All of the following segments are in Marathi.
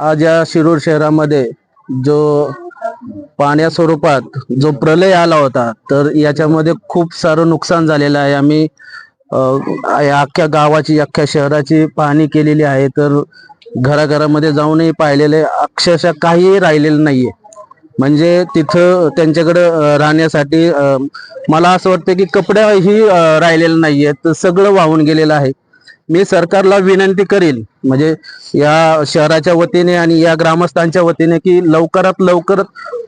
आज या शिरूर शहरामध्ये जो पाण्या स्वरूपात जो प्रलय आला होता तर याच्यामध्ये खूप सारं नुकसान झालेलं आहे. आम्ही अख्ख्या गावाची अख्ख्या शहराची पाहणी केलेली आहे. तर घराघरामध्ये जाऊनही पाहिलेले अक्षरशः काहीही राहिलेलं नाहीये. म्हणजे तिथं त्यांच्याकडं राहण्यासाठी मला असं वाटतं की कपड्याही राहिलेलं नाहीये. तर सगळं वाहून गेलेलं आहे. मी सरकारला विनंती करील म्हणजे या शहराच्या वतीने आणि या ग्रामस्थांच्या वतीने की लवकरात लवकर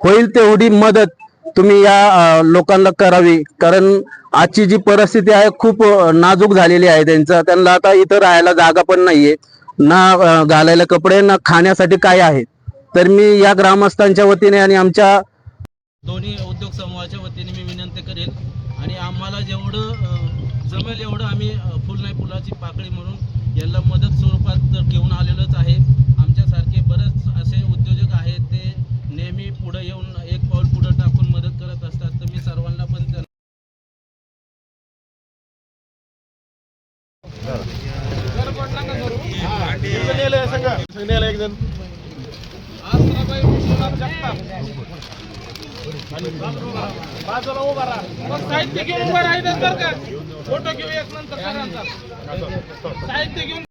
होईल तेवढी मदत तुम्ही या लोकांना करावी. कारण आजची जी परिस्थिती आहे खूप नाजूक झालेली आहे त्यांचं. त्यांना आता इथं राहायला जागा पण नाहीये. ना घालायला कपडे ना खाण्यासाठी काय आहे. तर मी या ग्रामस्थांच्या वतीने आणि आमच्या दोन्ही उद्योग समूहाच्या वतीने मी विनंती करेल आणि आम्हाला जेवढं जमेल एवढं आम्ही फुल नाही फुलाची पाकळी म्हणून याला मदत स्वरूपात तर घेऊन आलेलोच आहे आमच्यासारखे बरेच असे उद्योजक आहेत ते नेहमी पुढे येऊन एक पाऊल पुढे टाकून मदत करत असतात तर मी सर्वांना पण त्यांना साहित्य घेऊन उभं राहिलं तर का फोटो घेऊ एक नंतर सगळ्यांचा साहित्य घेऊन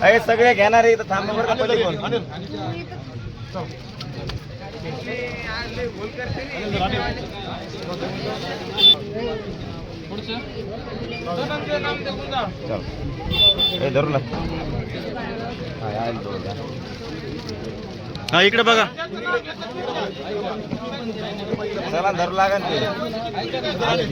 अरे सगळे घेणारे इथं थांबा बरं का पलीकडून. धनंजय नाम देऊन जा ए, धरू लाग. हा इकडे बघा. चला धरू लागा ना ते. आले,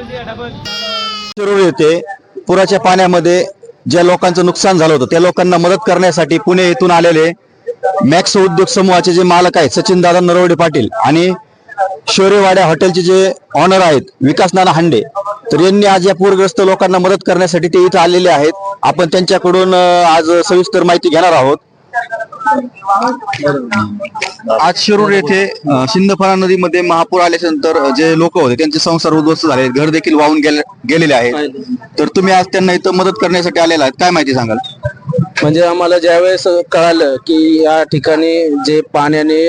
आले. येथे पुराच्या पाण्यामध्ये ज्या लोकांचं नुकसान झालं होतं त्या लोकांना मदत करण्यासाठी पुणे येथून आलेले मॅक्स उद्योग समूहाचे जे मालक आहेत सचिन दादा नरवडे पाटील आणि शौर्यवाड्या हॉटेलचे जे ऑनर आहेत विकास नाना हांडे तर यांनी आज या पूरग्रस्त लोकांना मदत करण्यासाठी ते इथं आलेले आहेत आपण त्यांच्याकडून आज सविस्तर माहिती घेणार आहोत आज शिरूर येथे सिंदफणा नदीमध्ये महापूर आल्यानंतर अ, जे लोक होते त्यांचे संसार उद्ध्वस्त झाले घर देखील वाहून गेले गेलेले आहेत. तर तुम्ही आज त्यांना इथं मदत करण्यासाठी आलेला आहेत. काय माहिती सांगाल? म्हणजे आम्हाला ज्यावेळेस कळालं की या ठिकाणी जे पाण्याने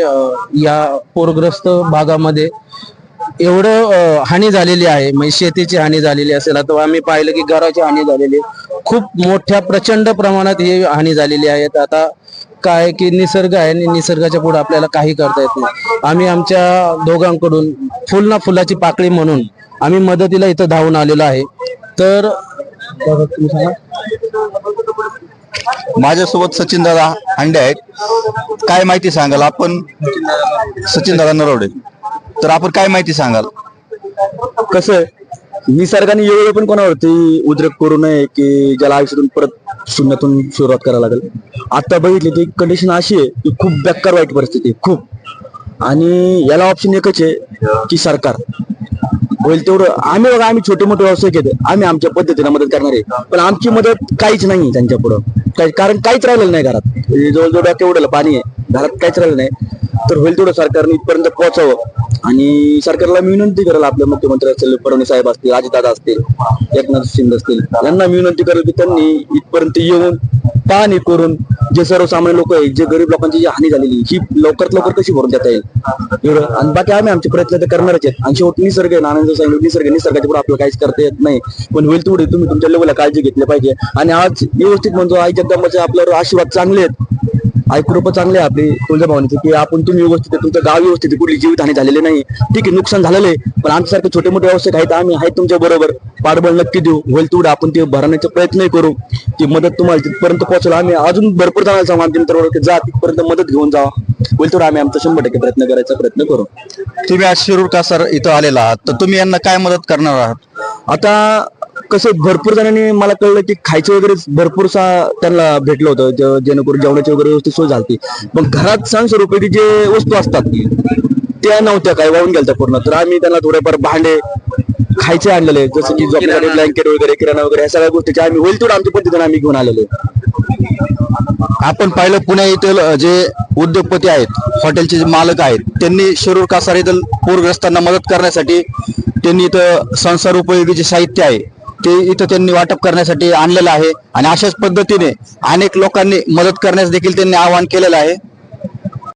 या पूरग्रस्त भागामध्ये एवढं हानी झालेली आहे म्हणजे शेतीची हानी झालेली असेल आता आम्ही पाहिलं की घराची हानी झालेली आहे. खूप मोठ्या प्रचंड प्रमाणात ही हानी झालेली आहे. आता काय की निसर्ग आहे आणि निसर्गाच्या पुढे आपल्याला काही करता येत नाही. आम्ही आमच्या दोघांकडून फुल ना फुलाची पाकळी म्हणून आम्ही मदतीला इथं धावून आलेलो आहे. तर तुम्ही सांगा. माझ्यासोबत सचिन दादा हांडे आहेत. काय माहिती सांगाल आपण? सचिन दादा नरवडे तर आपण काय माहिती सांगाल? कसं आहे, निसर्गाने एवढं पण कोणावरती उद्रेक करू नये की ज्याला आयुष्यातून परत शून्यातून सुरुवात करायला लागेल? आता बघितली ती कंडिशन अशी आहे की खूप बेकार वाईट परिस्थिती आहे, खूप. आणि याला ऑप्शन एकच आहे की सरकार. होईल तेवढं. आम्ही बघा आम्ही छोटे मोठे व्यवसाय घेतो आम्ही आमच्या पद्धतीने मदत करणार आहे. पण आमची मदत काहीच नाही त्यांच्या पुढं. काही कारण काहीच राहिलेलं नाही घरात. जवळजवळ डोक्या उडलं पाणी आहे. घरात काहीच राहिलं नाही. तर होईल तेवढं सरकारने इथपर्यंत पोहोचावं. आणि सरकारला मी विनंती करेल आपले मुख्यमंत्री असतील फडणवीस साहेब असतील अजितदादा असतील एकनाथ शिंदे असतील यांना मी विनंती करेल की त्यांनी इथपर्यंत येऊन पाहणी करून जे सर्वसामान्य लोक आहेत जे गरीब लोकांची जी हानी झालेली ही लवकरात लवकर कशी भरून देता येईल? एवढं. आणि बाकी आम्ही आमचे प्रयत्न तर करणारच आहेत. आणि शेवट निसर्ग आहे नानांचं सांगितलं निसर्ग आहे. निसर्गाच्या पुढे आपल्याला काहीच करता येत नाही. पण होईल तेवढे. तुम्ही तुमच्या लेवलला काळजी घेतली पाहिजे. आणि आज व्यवस्थित म्हणतो आई जगदंबाचे आपल्यावर आशीर्वाद चांगले आहेत. ऐकून चांगले आहे आपले तुळजाभवानीचे की आपण तुम्ही व्यवस्थित आहे, तुमचं गाव व्यवस्थित आहे, कुठली जीवितहानी झालेली नाही. ठीक आहे नुकसान झालेलं आहे पण आमच्यासारखे छोटे मोठे व्यावसायिक आहेत आम्ही आहेत तुमच्या बरोबर. पाठबळ नक्की देऊ होईल तेवढं आपण ते भरण्याचा प्रयत्न करू. ती मदत तुम्हाला तिथपर्यंत पोहोचवलं आम्ही अजून भरपूर जणांना सांगू आमच्या मित्रांवर की जा तिथपर्यंत मदत घेऊन जा. होईल तेवढं आम्ही आमचा शंभर टक्के प्रयत्न करायचा प्रयत्न करू. तुम्ही आज शिरूर कासार इथं आलेला आहात तर तुम्ही यांना काय मदत करणार आहात? आता कसं भरपूर जणांनी मला कळलं की खायचं वगैरे भरपूरसा त्यांना भेटलं होतं जेणेकरून जेवणाची वगैरे व्यवस्थित सोय झाली पण घरात सण स्वरूपी जे वस्तू असतात त्या नव्हत्या काय वाहून गेल्या पूर्ण. तर आम्ही त्यांना थोडेफार भांडे खायचे आणलेले जसं की झोपण्यासाठी ब्लँकेट वगैरे किराणा वगैरे ह्या सगळ्या गोष्टी आम्ही होईल तेवढं आमच्या पद्धतीने आम्ही घेऊन आलेलो. आपण पाहिलं पुणे येथील जे उद्योगपती आहेत हॉटेलचे जे मालक आहेत त्यांनी शिरूर कासार येथील पूरग्रस्तांना मदत करण्यासाठी त्यांनी इथं संसार उपयोगी जे साहित्य आहे. ते इथं त्यांनी वाटप करण्यासाठी आणलेलं आहे. आणि अशाच पद्धतीने अनेक लोकांनी मदत करण्यास देखील त्यांनी आवाहन केलेलं आहे.